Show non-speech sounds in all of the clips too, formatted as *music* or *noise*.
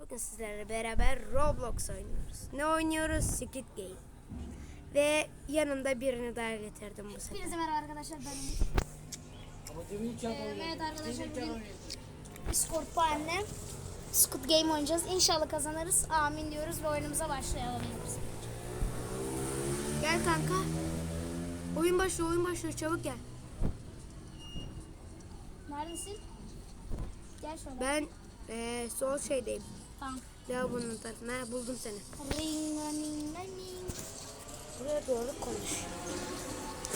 Bugün sizlerle beraber Roblox oynuyoruz. Ne oynuyoruz? Squid Game. Ve yanımda birini daha getirdim bu sefer. Hepinize merhaba arkadaşlar ben Umut. Ee, evet arkadaşlar bugün Discord anne Squid Game oynayacağız. İnşallah kazanırız. Amin diyoruz ve oyunumuza başlayalım. Gel kanka. Oyun başlıyor, oyun başlıyor. Çabuk gel. Neredesin? Gel şöyle. Ben eee sol şeydeyim. Tamam. Lavabonun tarafına. Ha, Buldum seni. Ring ring ring. Buraya doğru konuş.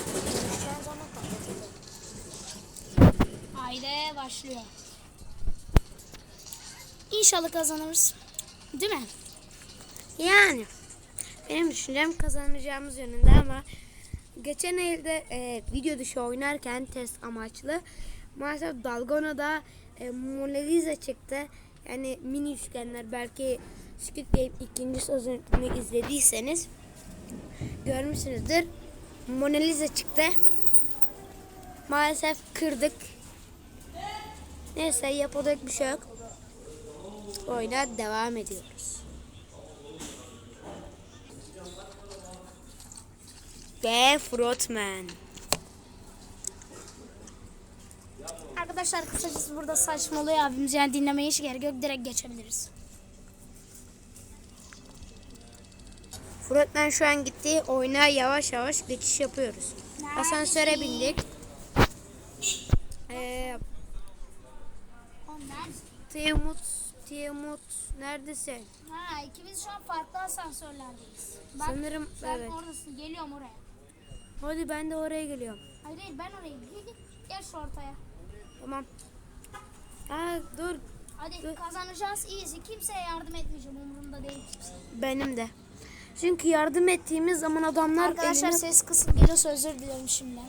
Konuşacağın zaman kapatalım. Haydi başlıyor. İnşallah kazanırız. Değil mi? Yani benim düşüncem kazanacağımız yönünde ama geçen elde e, video dışı oynarken test amaçlı maalesef Dalgona'da e, Mona Lisa çıktı. Yani mini üçgenler belki Squid Game ikinci sezonunu izlediyseniz görmüşsünüzdür. Mona Lisa çıktı. Maalesef kırdık. Neyse yapacak bir şey yok. Oyuna devam ediyoruz. Ve Frotman. Arkadaşlar kısacası burada saçmalıyor abimiz yani dinlemeye hiç gerek yok direkt geçebiliriz. Frotman şu an gitti. Oyuna yavaş yavaş geçiş yapıyoruz. Asansöre bindik. Ee. Tiamut, Tiamut neredesin? Ha ikimiz şu an farklı asansörlerdeyiz. Bak, Sanırım sen evet. oradasın geliyorum oraya. Hadi ben de oraya geliyorum. Hayır hayır ben oraya gidiyorum. Gel, *laughs* gel şu ortaya. Tamam. Aa dur. Hadi Dur. kazanacağız iyisi. Kimseye yardım etmeyeceğim umurumda değil kimse. Benim de. Çünkü yardım ettiğimiz zaman adamlar Arkadaşlar eline- ses kısım geliyorsa özür diliyorum şimdi.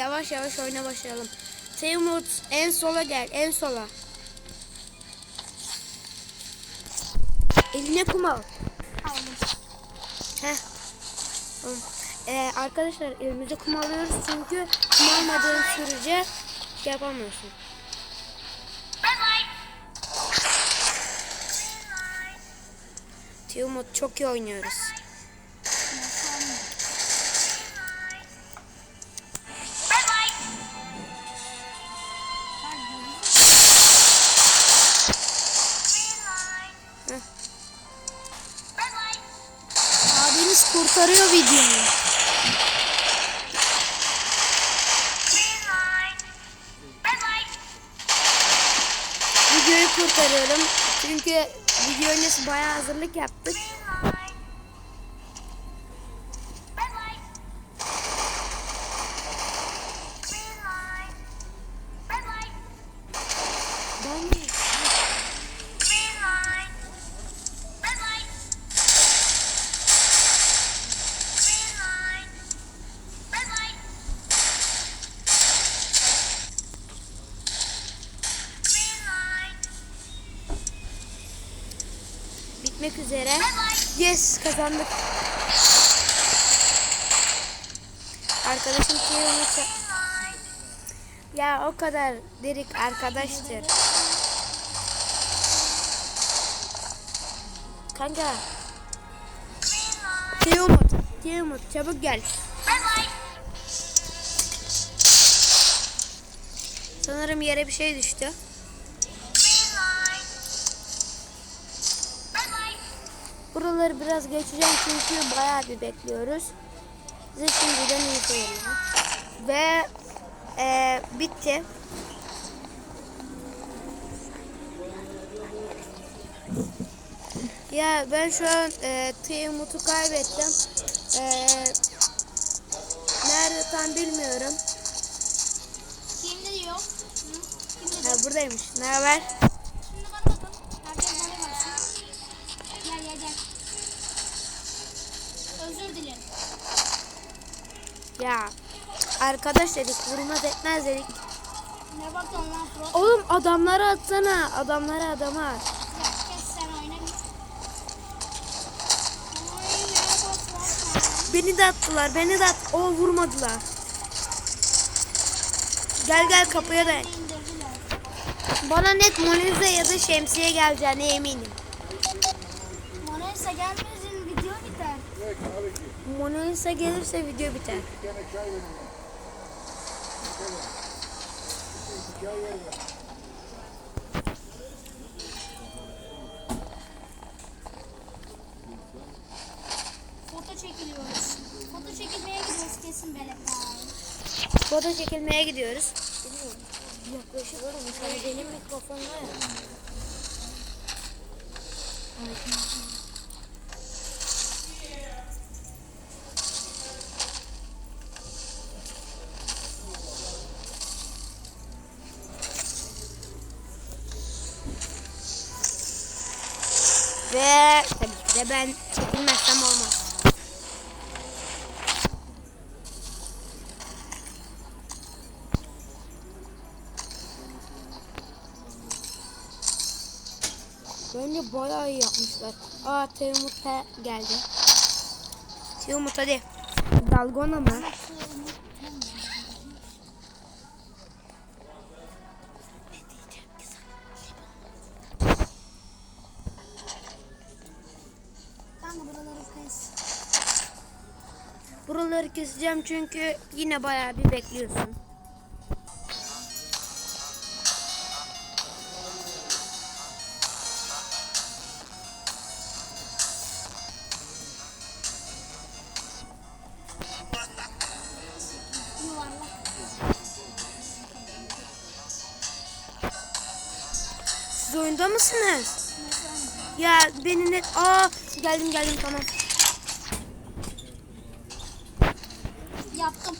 Yavaş yavaş oyuna başlayalım. Tiamut en sola gel, en sola. Eline kum al. Aldım. Ee, arkadaşlar elimize kum alıyoruz çünkü kum almadığın sürece yapamıyorsun. Tiumut çok iyi oynuyoruz. Kurtarıyor videoyu. Videoyu kurtarıyorum. Çünkü video öncesi bayağı hazırlık yaptık. Bitmek üzere. Yes kazandık. Arkadaşım kıyılmışsa. Ya o kadar derik arkadaştır. Kanka. Tiumut. Tiumut çabuk gel. Sanırım yere bir şey düştü. Buraları biraz geçeceğim çünkü bayağı bir bekliyoruz. Size şimdiden iyi söyleyeyim. Ve e, bitti. Ya ben şu an e, Tiamut'u kaybettim. E, nerede tam bilmiyorum. Kimde diyor? Hı? Kimde Ha, buradaymış. Ne haber? Ya arkadaş dedik vurmaz etmez dedik. Ne bakıyorsun lan Frost? Oğlum adamları atsana. Adamları adama? Beni de attılar. Beni de at. O vurmadılar. Gel gel kapıya da. Bana net Monize ya da şemsiye geleceğine eminim. Mona Lisa gelmesin video biter. Mona Lisa gelirse video biter. Foto çekiliyoruz. Foto çekilmeye gidiyoruz kesin Beletler. Foto çekilmeye gidiyoruz. Yaklaşık oğlum. Sen benim mikrofonla ya. De ben çekilmezsem olmaz. Bence bayağı iyi yapmışlar. Aa Teumut da geldi. Teumut hadi. Dalgona mı? Buraları keseceğim çünkü yine bayağı bir bekliyorsun. Siz oyunda mısınız? Ya beni net... Aa geldim geldim tamam. Yaptım.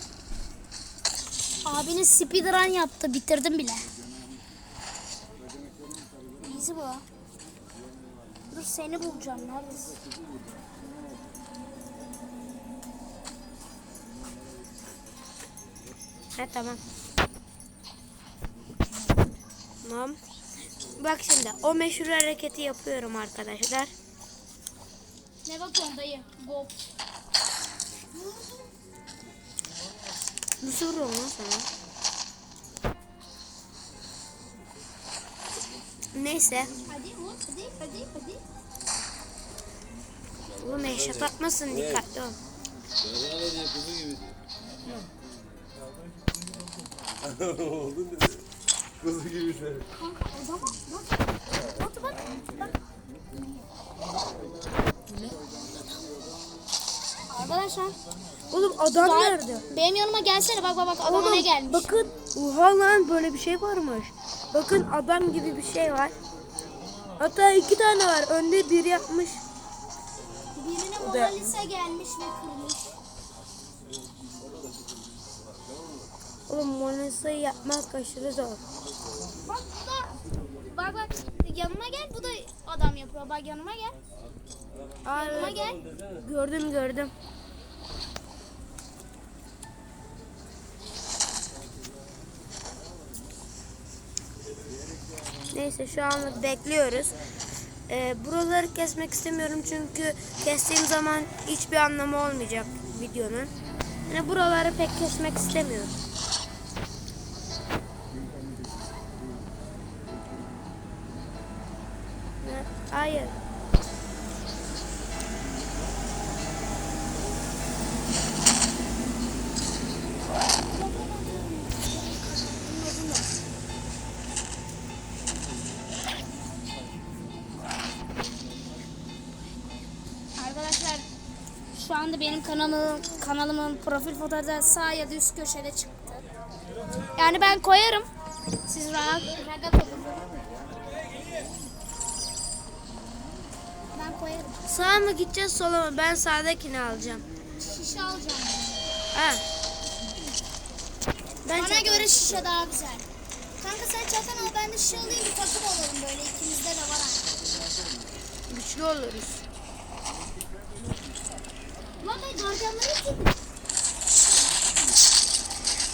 Abinin speedrun yaptı. Bitirdim bile. Easy bu. Dur seni bulacağım. Neredesin? Ha tamam. Tamam. Bak şimdi o meşhur hareketi yapıyorum arkadaşlar. Ne bakıyorsun dayı? Go. Nasıl vuruyorum lan sana? Neyse. Hadi vur. Hadi hadi hadi. Oğlum atmasın dikkatli ol. Diye kuzu gibi. Kuzu sen. Kanka o zaman bak. Bak bak. bak. Arkadaşlar Oğlum adam Daha- nerede? benim yanıma gelsene bak bak bak Oğlum, ne gelmiş. Bakın. Oha lan böyle bir şey varmış. Bakın adam gibi bir şey var. Hatta iki tane var. Önde bir yapmış. Birine Mona Lisa gelmiş ve kırmış. Oğlum Mona Lisa'yı yapmak aşırı zor. Bak bu da bak bak yanıma gel bu da adam yapıyor. Bak yanıma gel. Aa, Yanıma gel. Gördüm gördüm. Neyse şu anlık bekliyoruz. Ee, buraları kesmek istemiyorum çünkü kestiğim zaman hiçbir anlamı olmayacak videonun. Yani buraları pek kesmek istemiyorum. Hayır. Arkadaşlar benim kanalımın kanalımın profil fotoğrafı sağ ya da üst köşede çıktı. Yani ben koyarım. Siz rahat rahat olun. Ben koyarım. Sağa mı gideceğiz sola mı? Ben sağdakini alacağım. Şişe alacağım. Ha. Ben Bana göre şişe daha güzel. Kanka sen çatan al ben de şişe alayım bir takım olalım böyle ikimizde de var. güçlü oluruz. Lan ben gardiyanları için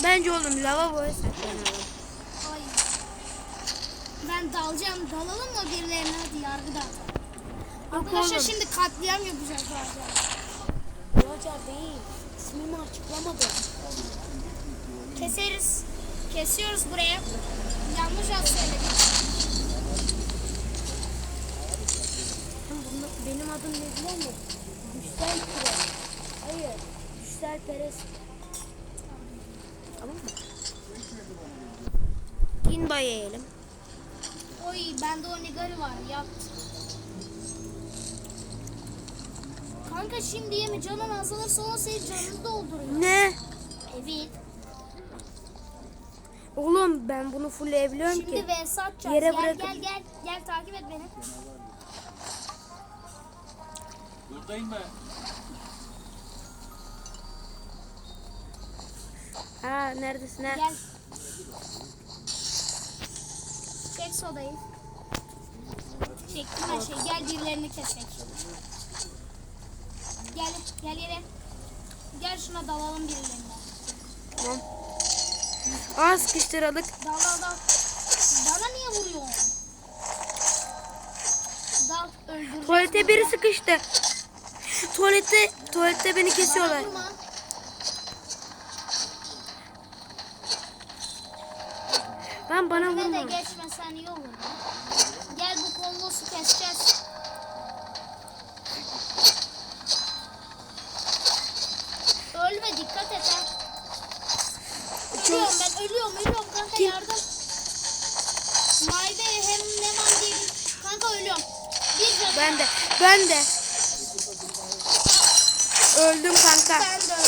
Bence oğlum lavaboya saklanalım. Ben dalacağım. Dalalım mı birilerine hadi yargıda. Yok Arkadaşlar oğlum. şimdi katliam yapacağız bazen. Roger değil. İsmimi açıklamadı. Keseriz. Kesiyoruz buraya. Yanlış az söyledik. Bunda, benim adım ne biliyor musun? Perez. Hayır. Güçsel Perez. Tamam mı? Ginba yiyelim. Oy bende o nigari var yap. Kanka şimdi yeme canın azalırsa o senin canını dolduruyor. Ne? Evet. Oğlum ben bunu fullleyebiliyorum Şimdi ki. vs atacağız. Yere gel bırakıp- gel gel. Gel takip et beni. Buradayım ben. Ha neredesin ha? Gel. Çek sodayı. Çektim her şeyi. Gel birilerini kesek. Gel, gel yere. Gel şuna dalalım birilerine. Tamam. Aa sıkıştıralım. Dal dal dal. Bana niye vuruyorsun? Dal öldüreceğiz. Tuvalete biri sıkıştı. Tuvalette tuvalette beni kesiyorlar. Bana vurma. Ben bana Önüne de vurma. geçmesen iyi olur. Gel bu kollosu keseceğiz. Ölme dikkat et ha. Ölüyorum ben ölüyorum ölüyorum kanka Kim? yardım. Maybe hem Neman değil. Kanka ölüyorum. Bir canım. Ben de. Ben de. Öldüm kanka. Ben de öldüm.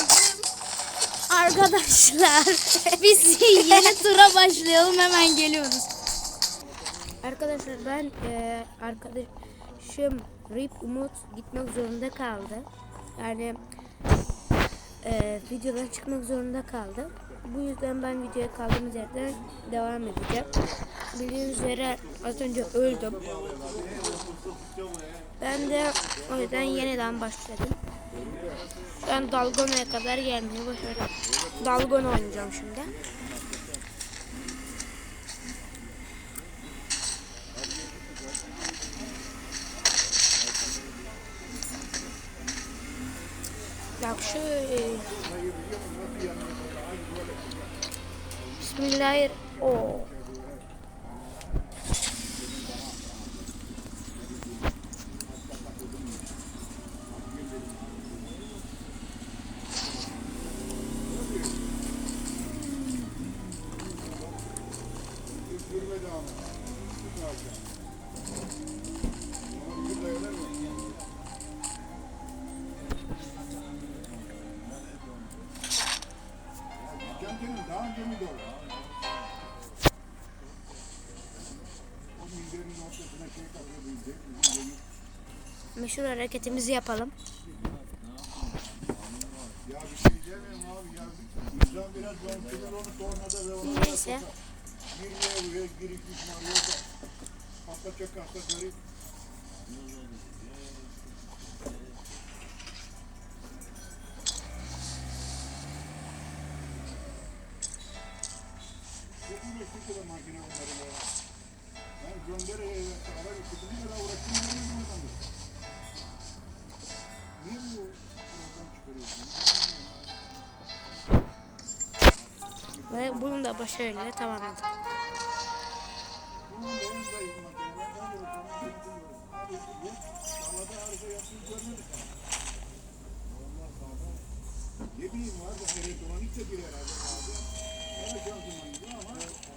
Arkadaşlar. *laughs* Biz yeni tura başlayalım hemen geliyoruz. Arkadaşlar ben e, arkadaşım Rip Umut gitmek zorunda kaldı. Yani e, videodan çıkmak zorunda kaldı. Bu yüzden ben videoya kaldığımız yerden devam edeceğim. Bildiğiniz üzere az önce öldüm. Ben de o yüzden yeniden başladım. Ben Dalgona'ya kadar gelmeye başladım. Dalgona oynayacağım şimdi. Bak şöyle. Bismillahirrahmanirrahim. Oo. Da makine onları ya. Ben göndereye ara ya da uğraştım Ve bunu da başarıyla tamamladık. Ne bileyim var da elektronik de bir herhalde abi. Evet ama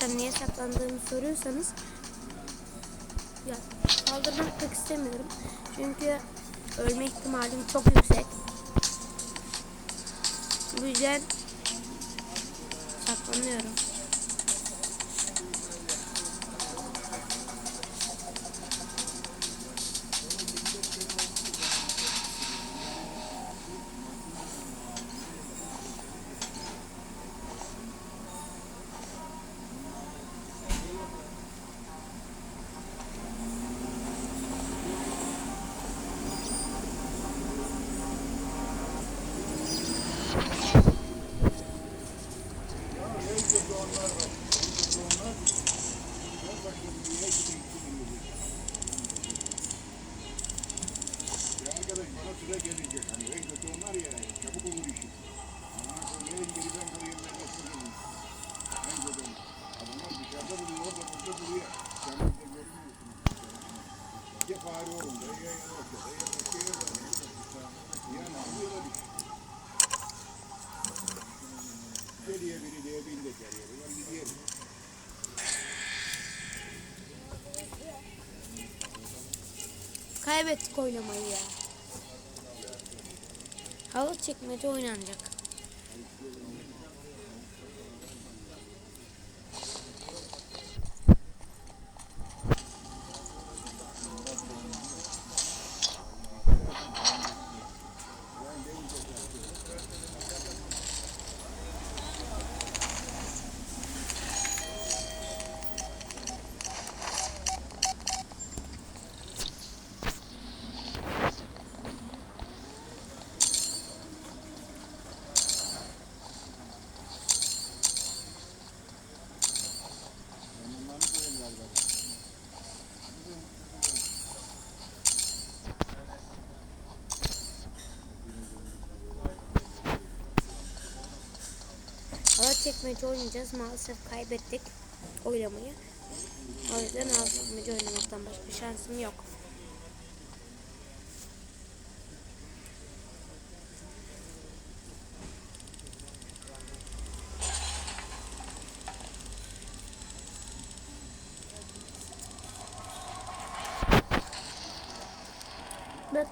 Arkadaşlar niye saklandığımı soruyorsanız ya saldırmak pek istemiyorum. Çünkü ölme ihtimalim çok yüksek. Bu yüzden saklanıyorum. Kaybettik oynamayı ya. Hava çekmece oynanacak. Çekmece oynayacağız. Maalesef kaybettik oynamayı. O yüzden çekmece oynamaktan başka şansım yok. Bak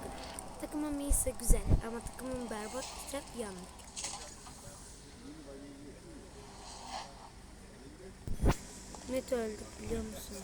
takımım iyiyse güzel ama takımım berbat ise yanlış. Net öldük biliyor musunuz?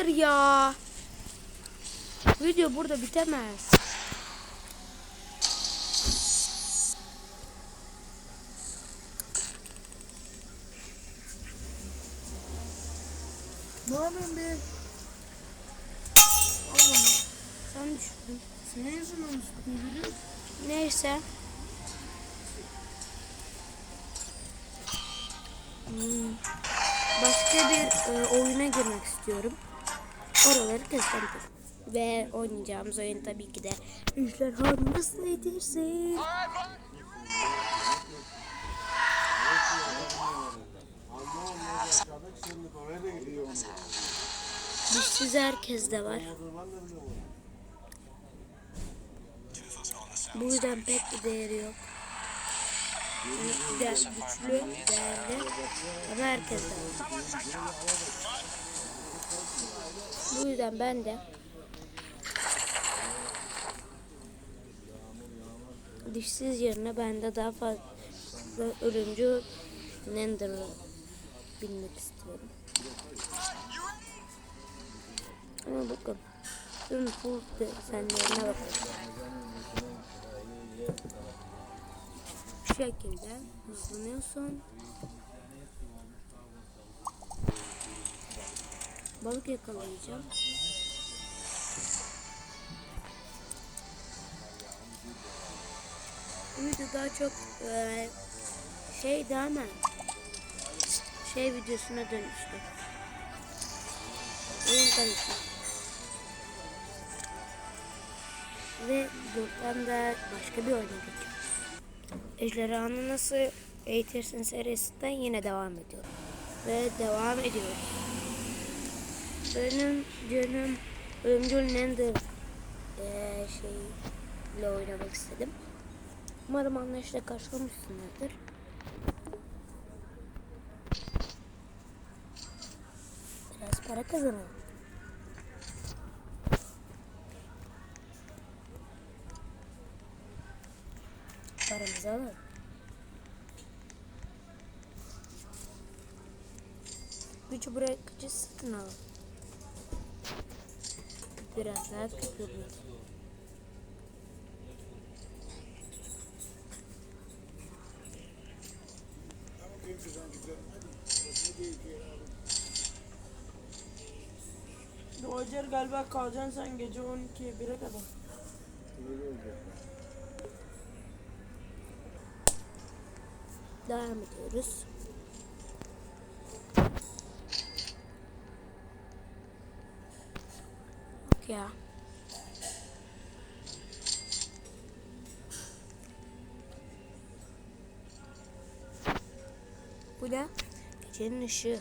Hayır ya. Video burada bitemez. Ne yapıyorsun be? Sen düştün. Senin yüzünden uskun biliyor Neyse. Hmm. Başka bir e, oyuna girmek istiyorum. Oraları tabii. Ve oynayacağımız oyun tabii ki de Ejderha nasıl edirsin? Allah Allah aşağıdaki Dişsiz herkes de var. Bu yüzden pek bir değeri yok. Güçlü, değerli ama herkes de var. Bu yüzden ben de dişsiz yerine ben de daha fazla ölümcül Nender'ı bilmek istiyorum. Ama bakın. Şunun full desenlerine bakın. Bu şekilde hızlanıyorsun. Balık yakalayacağım. Video daha çok eee şeydi ama şey videosuna dönüştü. Oyun tanıtım. Ve buradan da başka bir oyuna geçiyoruz. Ejderhanı nasıl eğitirsin serisinden yine devam ediyor. Ve devam ediyoruz. Benim canım Ölümcül Nender eee şeyle oynamak istedim. Umarım anlayışla karşılamışsınlardır. Biraz para kazanalım. Paramızı alalım. Güç bırakıcı satın alalım. Biraz daha köpürlü. Roger galiba kalacaksın sen gece 12'ye 1'e kadar. Devam ediyoruz. Bak ya. Bu da gecenin ışığı.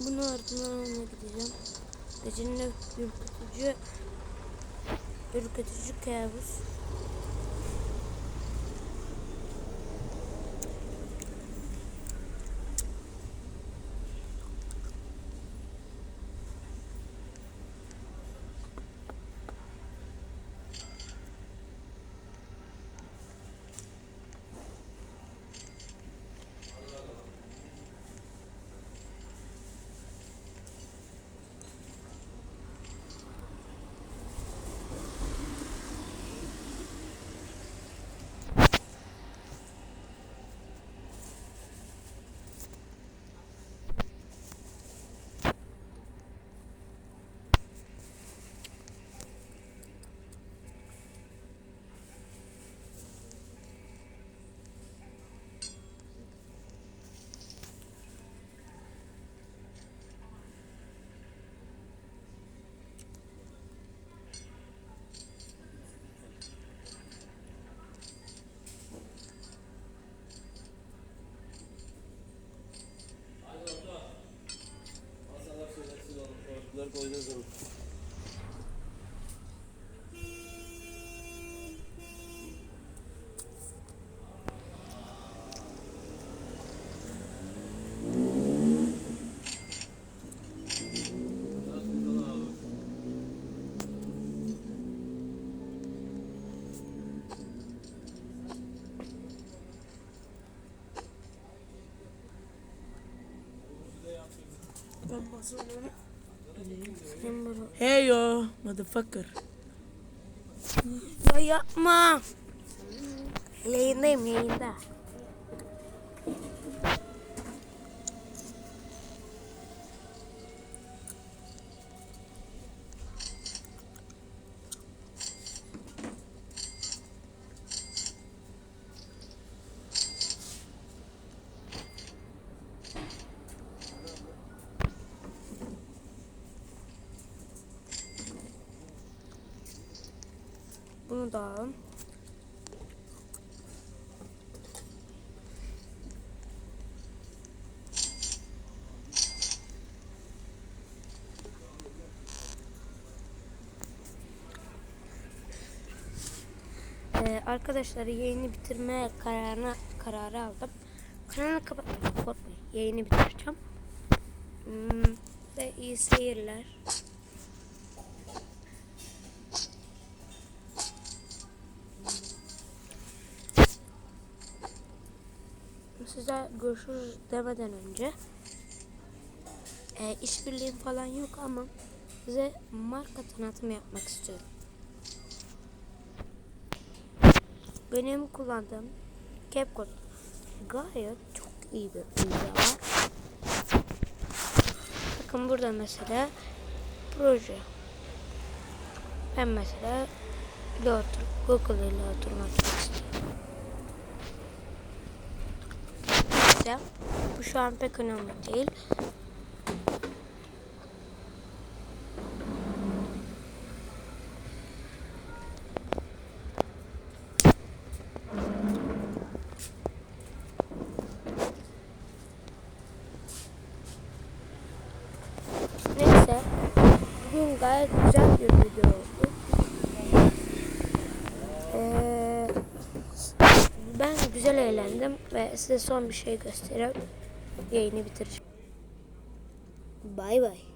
Bunu ardından almaya gideceğim. Gecenin ürkütücü ürkütücü kabus. Hey yo motherfucker. Ya yapma. Yayındayım yayında. Bunu da alalım. Ee, arkadaşlar yayını bitirme kararına kararı aldım. Kanalı kapatmayın, korkmayın. Yayını bitireceğim. Hmm, ve iyi seyirler. Görüşürüz demeden önce e, işbirliğim falan yok ama size marka tanıtımı yapmak istiyorum. Benim kullandığım CapCut gayet çok iyi bir uygulama. Bakın burada mesela proje. Ben mesela ile Google ile oturmak istiyorum. İşte bu şu an pek önemli değil. Neyse. Bugün gayet güzel bir video oldu. Ee, ben güzel eğlendim ve size son bir şey göstereyim. Yayını bitireceğim. Bay bay.